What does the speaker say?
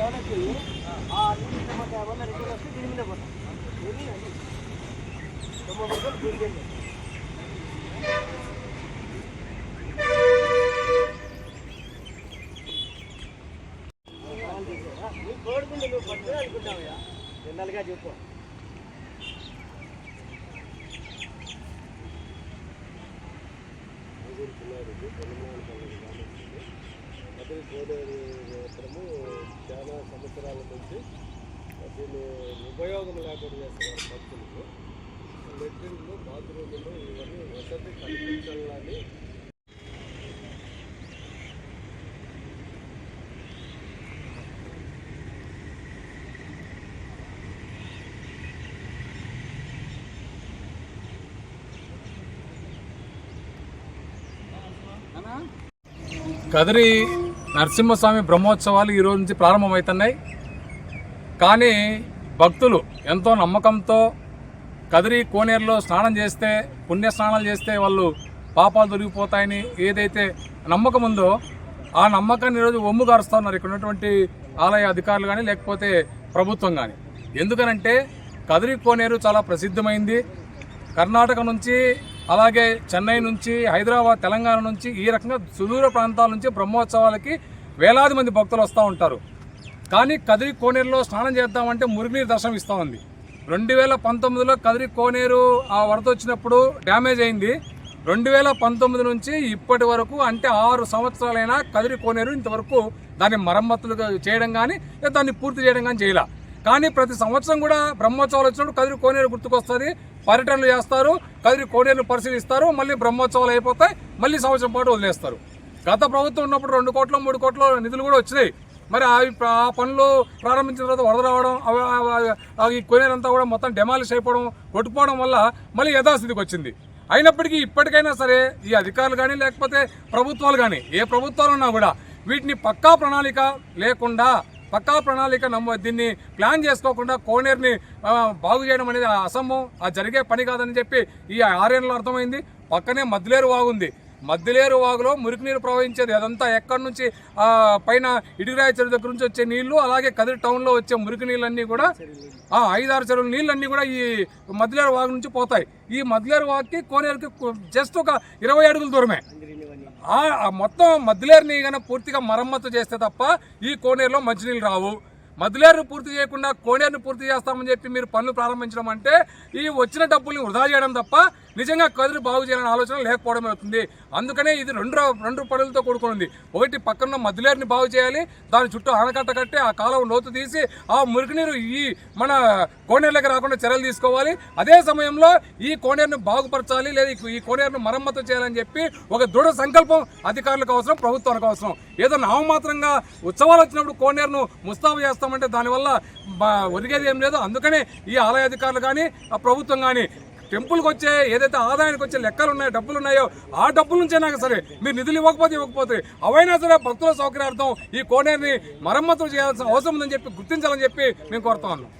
Develop ఆ నీళ్ళు టమాటా వల్ల రెండు వస్తే దీని మీద పోతాం. ఏది అది తొంభై రూపాయలు దీనికి వెళ్ళి నువ్వు కోరుకుంటే నువ్వు పట్టుకుని అనుకుంటావయ్యా. జనరల్గా చెప్పు. గోదావరి మాత్రము చాలా సంవత్సరాల నుంచి దీన్ని ఉపయోగం లేకుండా చేస్తున్నారు భక్తులకు లెట్రిన్లు బాత్రూములు ఇవన్నీ వసతి కల్పించాలని కదిరి. నరసింహస్వామి బ్రహ్మోత్సవాలు ఈరోజు నుంచి ప్రారంభమవుతున్నాయి. కానీ భక్తులు ఎంతో నమ్మకంతో కదిరి కోనేరులో స్నానం చేస్తే పుణ్య స్నానాలు చేస్తే వాళ్ళు పాపాలు దొరికిపోతాయని ఏదైతే నమ్మకం ఉందో ఆ నమ్మకాన్ని ఈరోజు ఒమ్ము ఉన్నారు. ఇక్కడ ఉన్నటువంటి ఆలయ అధికారులు కానీ లేకపోతే ప్రభుత్వం కానీ ఎందుకనంటే కదిరి కోనేరు చాలా ప్రసిద్ధమైంది. కర్ణాటక నుంచి అలాగే చెన్నై నుంచి హైదరాబాద్ తెలంగాణ నుంచి ఈ రకంగా సుదూర ప్రాంతాల నుంచి బ్రహ్మోత్సవాలకి వేలాది మంది భక్తులు వస్తూ ఉంటారు. కానీ కదిరి కోనేరులో స్నానం చేద్దామంటే మురుగునీరు దర్శనం ఇస్తూ ఉంది. రెండు వేల పంతొమ్మిదిలో కదిరి కోనేరు ఆ వరద వచ్చినప్పుడు డ్యామేజ్ అయింది. రెండు వేల పంతొమ్మిది నుంచి ఇప్పటి వరకు అంటే ఆరు సంవత్సరాలైనా కదిరి కోనేరు ఇంతవరకు దాన్ని మరమ్మతులు చేయడం కానీ దాన్ని పూర్తి చేయడం కానీ చేయాల. కానీ ప్రతి సంవత్సరం కూడా బ్రహ్మోత్సవాలు వచ్చినప్పుడు కదిరి కోనేరు గుర్తుకొస్తుంది. పర్యటనలు చేస్తారు కదిరి కోడేళ్ళు పరిశీలిస్తారు మళ్ళీ బ్రహ్మోత్సవాలు అయిపోతాయి మళ్ళీ సంవత్సరం పాటు వదిలేస్తారు. గత ప్రభుత్వం ఉన్నప్పుడు రెండు కోట్ల మూడు కోట్ల నిధులు కూడా వచ్చినాయి. మరి అవి ఆ పనులు ప్రారంభించిన తర్వాత వరద రావడం అవి- అవి- కూడా మొత్తం డెమాలిష్ అయిపోవడం కొట్టుకోవడం వల్ల మళ్ళీ యథాస్థితికి వచ్చింది. అయినప్పటికీ ఇప్పటికైనా సరే ఈ అధికారులు కానీ లేకపోతే ప్రభుత్వాలు కానీ ఏ ప్రభుత్వాలు ఉన్నా కూడా వీటిని పక్కా ప్రణాళిక లేకుండా పక్కా ప్రణాళిక నమ్మ దీన్ని ప్లాన్ చేసుకోకుండా కోనేరుని బాగు చేయడం అనేది అసంభవం. అది జరిగే పని కాదని చెప్పి ఈ ఆరేళ్ళలో అర్థమైంది. పక్కనే మద్లేరు వాగుంది. మద్దిలేరు వాగులో మురికి నీరు ప్రవహించేది. అదంతా ఎక్కడి నుంచి పైన ఇటురాయి చెరువు దగ్గర నుంచి వచ్చే నీళ్ళు అలాగే కదిరి టౌన్లో వచ్చే మురికి నీళ్ళన్నీ కూడా ఐదారు చెరువుల నీళ్ళన్నీ కూడా ఈ మద్దిలేరు వాగు నుంచి పోతాయి. ఈ మద్దిలేరు వాగుకి కోనేరుకి జస్ట్ ఒక ఇరవై అడుగుల దూరమే. ఆ మొత్తం మద్దిలేరుని కనుక పూర్తిగా మరమ్మతు చేస్తే తప్ప ఈ కోనేరులో మంచినీళ్ళు రావు. మద్దిలేరు పూర్తి చేయకుండా కోనేరును పూర్తి చేస్తామని చెప్పి మీరు పనులు ప్రారంభించడం అంటే ఈ వచ్చిన డబ్బుల్ని వృధా చేయడం తప్ప నిజంగా కదులు బాగు చేయాలనే ఆలోచన లేకపోవడం అవుతుంది. అందుకనే ఇది రెండు రెండు పనులతో కూడుకుని ఒకటి పక్కన మధులేరుని బాగు చేయాలి దాని చుట్టూ ఆనకట్ట కట్టి ఆ కాలం లోతు తీసి ఆ మురికి నీరు ఈ మన కోనేరులకు రాకుండా చర్యలు తీసుకోవాలి. అదే సమయంలో ఈ కోనేరును బాగుపరచాలి లేదా ఈ- కోనేరును మరమ్మతు చేయాలని చెప్పి ఒక దృఢ సంకల్పం అధికారులకు అవసరం ప్రభుత్వానికి అవసరం. ఏదో నామమాత్రంగా ఉత్సవాలు వచ్చినప్పుడు కోనేరును ముస్తాబు చేస్తాం చేస్తామంటే దానివల్ల ఒరిగేది ఏం లేదు. అందుకనే ఈ ఆలయ అధికారులు కానీ ఆ ప్రభుత్వం కానీ టెంపుల్కి వచ్చే ఏదైతే ఆదాయానికి వచ్చే లెక్కలు ఉన్నాయో డబ్బులు ఉన్నాయో ఆ డబ్బుల నుంచైనా సరే మీరు నిధులు ఇవ్వకపోతే ఇవ్వకపోతే అవైనా సరే భక్తుల సౌకర్యార్థం ఈ కోనేరుని మరమ్మతులు చేయాల్సిన అవసరం ఉందని చెప్పి గుర్తించాలని చెప్పి మేము కోరుతా ఉన్నాం